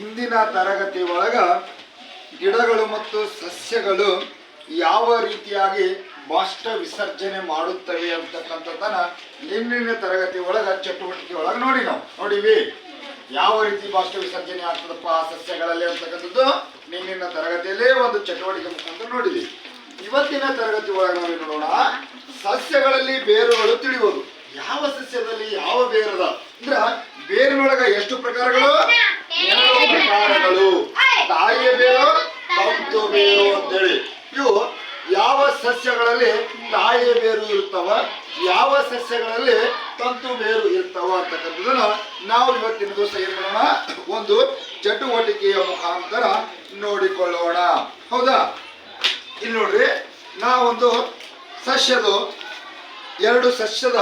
ಹಿಂದಿನ ತರಗತಿ ಒಳಗ ಗಿಡಗಳು ಮತ್ತು ಸಸ್ಯಗಳು ಯಾವ ರೀತಿಯಾಗಿ ಬಾಷ್ಟ ವಿಸರ್ಜನೆ ಮಾಡುತ್ತವೆ ಅಂತಕ್ಕಂಥದ್ದನ್ನ ನಿನ್ನಿನ ತರಗತಿ ಒಳಗ ಚಟುವಟಿಕೆ ಒಳಗ ನೋಡಿ ನಾವು. ನೋಡಿವಿ. ಯಾವ ರೀತಿ ಬಾಷ್ಟ ವಿಸರ್ಜನೆ ಆಗ್ತದಪ್ಪ ಆ ಸಸ್ಯಗಳಲ್ಲಿ ಅಂತಕ್ಕಂಥದ್ದು ನಿನ್ನಿನ ತರಗತಿಯಲ್ಲೇ ಒಂದು ಚಟುವಟಿಕೆ ಮುಖಾಂತರ ನೋಡಿದ್ವಿ ಇವತ್ತಿನ ತರಗತಿ ಒಳಗೆ ನಾವು ನೋಡೋಣ. ಸಸ್ಯಗಳಲ್ಲಿ ಬೇರುಗಳು ತಿಳಿಯುವುದು ಯಾವ ಸಸ್ಯದಲ್ಲಿ ಯಾವ ಬೇರದ ಅಂದ್ರ ಬೇರಿನೊಳಗ ಎಷ್ಟು ಪ್ರಕಾರಗಳು? ಸಸ್ಯಗಳಲ್ಲಿ ತಂತು ಬೇರು ಇರ್ತಾವ ಅಂತಕ್ಕಂಥದ್ದನ್ನು ನಾವು ಇವತ್ತಿನ ದಿವಸ ಏನ್ ಮಾಡೋಣ? ಒಂದು ಚಟುವಟಿಕೆಯ ಮುಖಾಂತರ ನೋಡಿಕೊಳ್ಳೋಣ. ಹೌದಾ? ಇಲ್ಲಿ ನೋಡ್ರಿ, ನಾವೊಂದು ಸಸ್ಯದು ಎರಡು ಸಸ್ಯದ,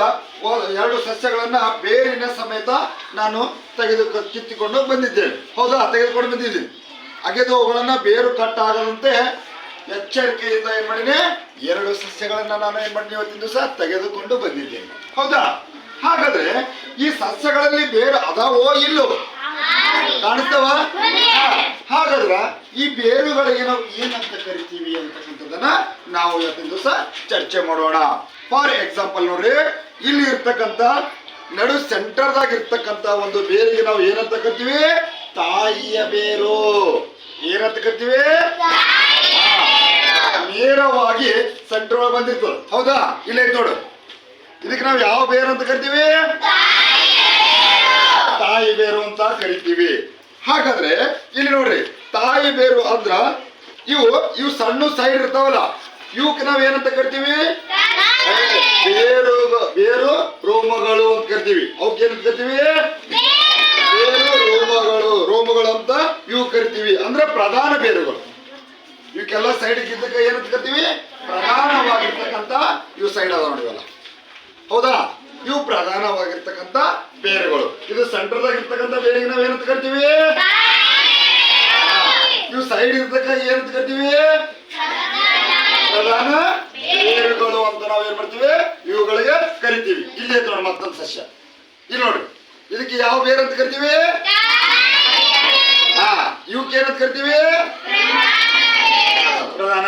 ಎರಡು ಸಸ್ಯಗಳನ್ನ ಬೇರಿನ ಸಮೇತ ನಾನು ತೆಗೆದು ಕಿತ್ತಿಕೊಂಡು ಬಂದಿದ್ದೇನೆ. ಹೌದಾ? ತೆಗೆದುಕೊಂಡು ಬಂದಿದ್ದೀನಿ. ಅಗೆದು ಅವುಗಳನ್ನ ಬೇರು ಕಟ್ಟಾಗದಂತೆ ಎಚ್ಚರಿಕೆಯಿಂದ ಏನ್ ಮಾಡಿದೆ? ಎರಡು ಸಸ್ಯಗಳನ್ನ ನಾನು ಏನ್ ಮಾಡಿನಿ ಇವತ್ತಿನ ದಿವಸ? ತೆಗೆದುಕೊಂಡು ಬಂದಿದ್ದೇನೆ. ಹೌದಾ? ಹಾಗಾದ್ರೆ ಈ ಸಸ್ಯಗಳಲ್ಲಿ ಬೇರು ಅದಾವೋ ಇಲ್ಲೋ? ಕಾಣಿಸ್ತವ? ಹಾಗಾದ್ರ ಈ ಬೇರುಗಳಿಗೆ ನಾವು ಏನಂತ ಕರಿತೀವಿ ಅಂತಕ್ಕಂಥದ್ದನ್ನ ನಾವು ಇವತ್ತಿನ ದಿವಸ ಚರ್ಚೆ ಮಾಡೋಣ. ಫಾರ್ ಎಕ್ಸಾಂಪಲ್ ನೋಡ್ರಿ, ಇಲ್ಲಿ ಇರ್ತಕ್ಕಂಥ ನಡು ಸೆಂಟರ್ದಾಗ ಇರ್ತಕ್ಕಂಥ ಒಂದು ಬೇರಿಗೆ ನಾವು ಏನಂತ ಕರಿತೀವಿ? ತಾಯಿಯ ಬೇರು. ಏನಂತ ಕರಿತೀವಿ? ಸೆಂಟರ್ ಬಂದಿರ್ತದೆ ಹೌದಾ? ಇಲ್ಲೇ ನೋಡು. ಇದಕ್ಕೆ ನಾವು ಯಾವ ಬೇರು ಅಂತ ಕರಿತೀವಿ? ತಾಯಿ ಬೇರು ಅಂತ ಕರಿತೀವಿ. ಹಾಗಾದ್ರೆ ಇಲ್ಲಿ ನೋಡ್ರಿ, ತಾಯಿ ಬೇರು ಅಂದ್ರ ಇವು ಇವು ಸಣ್ಣ ಸೈಡ್ ಇರ್ತಾವಲ್ಲ, ಇವಕ್ಕೆ ನಾವ್ ಏನಂತ ಕರಿತೀವಿ? ಬೇರು ಬೇರು ರೋಮಗಳು ಅಂತ ಕರಿತೀವಿ. ಅವಕ್ಕೆ ಏನಂತ ಕರಿತೀವಿ? ಬೇರು ರೋಮಗಳು ರೋಮಗಳು ಅಂತ ಇವು ಕರಿತೀವಿ. ಅಂದ್ರೆ ಪ್ರಧಾನ ಬೇರುಗಳು. ಇವಕ್ಕೆಲ್ಲ ಸೈಡ್ ಇದ್ದಕ್ಕ ಏನಂತ ಕರಿತೀವಿ? ಪ್ರಧಾನವಾಗಿರ್ತಕ್ಕಂಥ ಇವು ಸೈಡ್ ಅದಾವ ನೋಡಿವಲ್ಲ ಹೌದಾ? ಇವು ಪ್ರಧಾನವಾಗಿರ್ತಕ್ಕಂಥ ಬೇರುಗಳು. ಇದು ಸೆಂಟರ್ದಾಗ ಇರ್ತಕ್ಕಂಥ ಬೇರಿಗೆ ನಾವು ಏನಂತ ಕರಿತೀವಿ? ಇವು ಸೈಡ್ ಇರ್ತಕ್ಕ ಏನಂತ ಕರಿತೀವಿ? ಪ್ರಧಾನ ಬೇರುಗಳು ಅಂತ ನಾವು ಏನ್ ಮಾಡ್ತೀವಿ? ಇವುಗಳಿಗೆ ಕರಿತೀವಿ. ಇಲ್ಲಿ ಐತೆ ನೋಡಿ ಮತ್ತೊಂದು ಸಸ್ಯ. ಇಲ್ಲಿ ನೋಡಿ ಇದಕ್ಕೆ ಯಾವ ಬೇರು ಅಂತ ಕರಿತೀವಿ? ಹಾ ಇವಕ್ಕೆ ಏನಂತ ಕರಿತೀವಿ?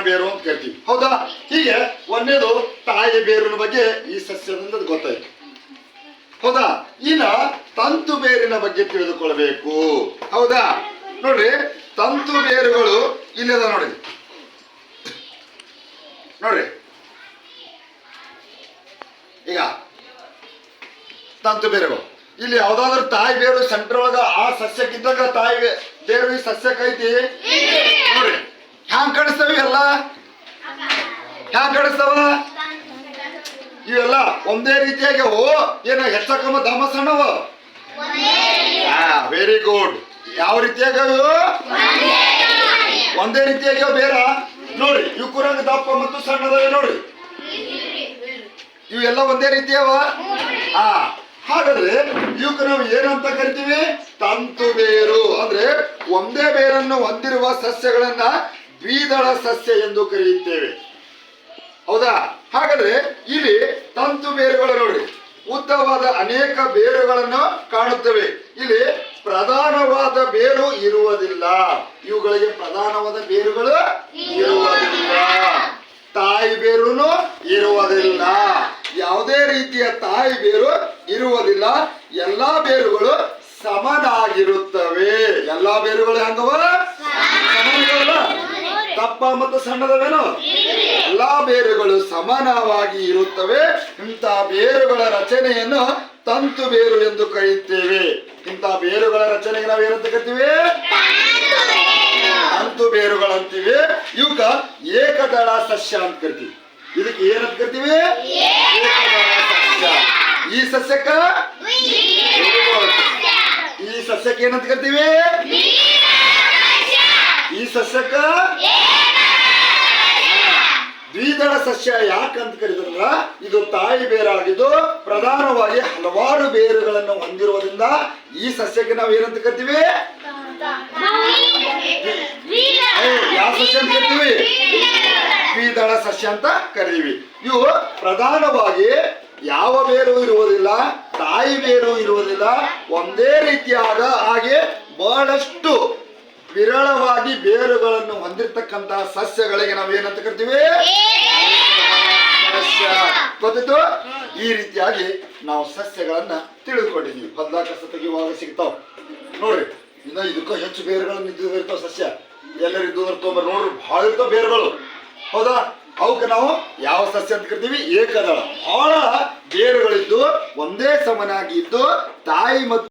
ಬೇರು ಅಂತ ಕರಿತೀವಿ ಹೌದಾ? ಹೀಗೆ ಒಂದೇದು ತಾಯಿ ಬೇರಿನ ಬಗ್ಗೆ ಈ ಸಸ್ಯದಿಂದ ಗೊತ್ತಾಯ್ತು. ಹೌದಾ? ಇನ್ನ ತಂತು ಬೇರಿನ ಬಗ್ಗೆ ತಿಳಿದುಕೊಳ್ಬೇಕು ಹೌದಾ? ನೋಡ್ರಿ, ತಂತು ಬೇರುಗಳು ಇಲ್ಲದ ನೋಡಿ ನೋಡ್ರಿ. ಈಗ ತಂತು ಬೇರುಗಳು. ಇಲ್ಲಿ ಯಾವ್ದಾದ್ರು ತಾಯಿ ಬೇರು ಸೆಂಟರ್ ಒಳಗ ಆ ಸಸ್ಯಕ್ಕಿದ್ದಾಗ ತಾಯಿ ಬೇರು ಈ ಸಸ್ಯಕ್ಕೈತಿ? ಹ್ಯಾಂಗ್ ಕಡಿಸ್ತಾವ ಎಲ್ಲ? ಹ್ಯಾಂಗ್ ಕಡಿಸ್ತಾವ ಇವೆಲ್ಲ ಒಂದೇ ರೀತಿಯಾಗಿ, ಓ, ಏನ ಹೆಚ್ಚಕಮ್ಮ ದಮ ಸಣ್ಣವ? ವೆರಿ ಗುಡ್ ಯಾವ ರೀತಿಯಾಗ ಒಂದೇ ರೀತಿಯಾಗಿ ಬೇರ? ನೋಡ್ರಿ ಇವು ಕುರಂಗ ದಪ್ಪ ಮತ್ತು ಸಣ್ಣದವೆ ನೋಡ್ರಿ ಇವೆಲ್ಲ ಒಂದೇ ರೀತಿಯವ? ಹಾ ಹಾಗಾದ್ರೆ ಇವಕ್ಕೆ ನಾವು ಏನಂತ ಕರಿತೀವಿ? ತಂತು ಬೇರು. ಅಂದ್ರೆ ಒಂದೇ ಬೇರನ್ನು ಹೊಂದಿರುವ ಸಸ್ಯಗಳನ್ನ ದ್ವಿದಳ ಸಸ್ಯ ಎಂದು ಕರೆಯುತ್ತೇವೆ. ಹೌದಾ? ಹಾಗಾದ್ರೆ ಇಲ್ಲಿ ತಂತು ಬೇರುಗಳು ನೋಡಿ. ಉದ್ದವಾದ ಅನೇಕ ಬೇರುಗಳನ್ನು ಕಾಣುತ್ತವೆ. ಇಲ್ಲಿ ಪ್ರಧಾನವಾದ ಬೇರು ಇರುವುದಿಲ್ಲ. ಇವುಗಳಿಗೆ ಪ್ರಧಾನವಾದ ಬೇರುಗಳು ಇರುವುದಿಲ್ಲ. ತಾಯಿ ಬೇರುನು ಇರುವುದಿಲ್ಲ. ಯಾವುದೇ ರೀತಿಯ ತಾಯಿ ಬೇರು ಇರುವುದಿಲ್ಲ. ಎಲ್ಲಾ ಬೇರುಗಳು ಸಮನಾಗಿರುತ್ತವೆ. ಎಲ್ಲಾ ಬೇರುಗಳು ಹೆಂಗವ? ದಪ್ಪ ಮತ್ತು ಸಣ್ಣದವೇನು? ಎಲ್ಲಾ ಬೇರುಗಳು ಸಮಾನವಾಗಿ ಇರುತ್ತವೆ. ಇಂತಹ ಬೇರುಗಳ ರಚನೆಯನ್ನು ತಂತು ಬೇರು ಎಂದು ಕರೆಯುತ್ತೇವೆ. ಇಂಥ ಬೇರುಗಳ ರಚನೆಗೆ ನಾವೇನಂತ ಕರಿತೀವಿ? ತಂತು ಬೇರುಗಳಂತೀವಿ ಇವಕ್ಕ ಏಕದಳ ಸಸ್ಯ ಅಂತ ಕರಿತೀವಿ. ಇದಕ್ಕೆ ಏನಂತ ಕರಿತೀವಿ? ಏಕದಳ ಸಸ್ಯ. ಈ ಸಸ್ಯಕ್ಕ? ಈ ಸಸ್ಯಕ್ಕೆ ಏನಂತ ಕರಿತೀವಿ? ಈ ಸಸ್ಯಕ್ಕ? ದ್ವಿದಳ ಸಸ್ಯ ಯಾಕಂತ ಕರೆದ್ರಲ್ಲ, ಇದು ತಾಯಿ ಬೇರಾಗಿದ್ದು ಪ್ರಧಾನವಾಗಿ ಹಲವಾರು ಬೇರುಗಳನ್ನು ಹೊಂದಿರುವುದರಿಂದ ಈ ಸಸ್ಯಕ್ಕೆ ನಾವು ಏನಂತ ಕರಿತೀವಿ? ಯಾವ ಸಸ್ಯ ಅಂತ ಕರಿತೀವಿ? ದ್ವಿದಳ ಸಸ್ಯ ಅಂತ ಕರೀವಿ ಇವು ಪ್ರಧಾನವಾಗಿ ಯಾವ ಬೇರು ಇರುವುದಿಲ್ಲ, ತಾಯಿ ಬೇರು ಇರುವುದಿಲ್ಲ, ಒಂದೇ ರೀತಿಯಾದ ಹಾಗೆ ಬಹಳಷ್ಟು ವಿರಳವಾಗಿ ಬೇರುಗಳನ್ನು ಹೊಂದಿರತಕ್ಕಂತಹ ಸಸ್ಯಗಳಿಗೆ ನಾವು ಏನಂತ ಕರಿತೀವಿ? ಸಸ್ಯ. ಗೊತ್ತಿತ್ತು ಈ ರೀತಿಯಾಗಿ ನಾವು ಸಸ್ಯಗಳನ್ನ ತಿಳಿದುಕೊಂಡಿದ್ದೀವಿ. ಹೊಲ್ದಾಗ ಕಸ ತೆಗೆಯುವಾಗ ಸಿಗ್ತಾವ. ನೋಡ್ರಿ, ಇನ್ನ ಇದಕ್ಕೂ ಹೆಚ್ಚು ಬೇರುಗಳನ್ನು ಇದ್ದು ಸಸ್ಯ ಎಲ್ಲರಿದ್ದು ತೊಗೊಂಬರ್ ನೋಡ್ರಿ ಬಹಳ ಇರ್ತಾವ ಬೇರುಗಳು. ಹೌದಾ? ಅವಕ್ಕೆ ನಾವು ಯಾವ ಸಸ್ಯ ಅಂತ ಕರಿತೀವಿ? ಏಕದಳ. ಬಹಳ ಬೇರುಗಳಿದ್ದು, ಒಂದೇ ಸಮನಾಗಿ ಇದ್ದು, ತಾಯಿ ಮತ್ತು